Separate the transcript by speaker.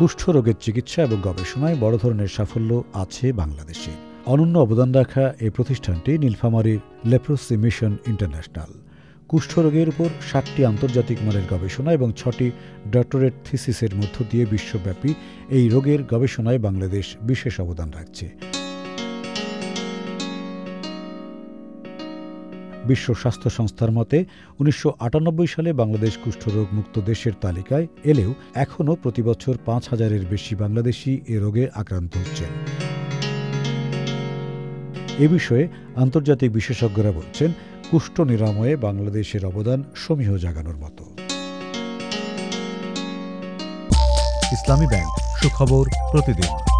Speaker 1: কুষ্ঠ রোগের চিকিৎসা এবং গবেষণায় বড় ধরনের সাফল্য আছে বাংলাদেশে। অনন্য অবদান রাখা এই প্রতিষ্ঠানটি নীলফামারীর লেপ্রোসি মিশন ইন্টারন্যাশনাল। কুষ্ঠরোগের উপর ষাটটি আন্তর্জাতিক মানের গবেষণা এবং ছটি ডক্টরেট থিসিসের মধ্য দিয়ে বিশ্বব্যাপী এই রোগের গবেষণায় বাংলাদেশ বিশেষ অবদান রাখছে। বিশ্ব স্বাস্থ্য সংস্থার মতে, উনিশশো আটানব্বই সালে বাংলাদেশ কুষ্ঠরোগ মুক্ত দেশের তালিকায় এলেও এখনও প্রতিবছর পাঁচ হাজারের বেশি বাংলাদেশি এ রোগে আক্রান্ত হচ্ছেন। এ বিষয়ে আন্তর্জাতিক বিশেষজ্ঞরা বলছেন, কুষ্ঠ নিরাময়ে বাংলাদেশের অবদান সমীহ জাগানোর মতো।
Speaker 2: ইসলামী ব্যাংক, সুখবর প্রতিদিন।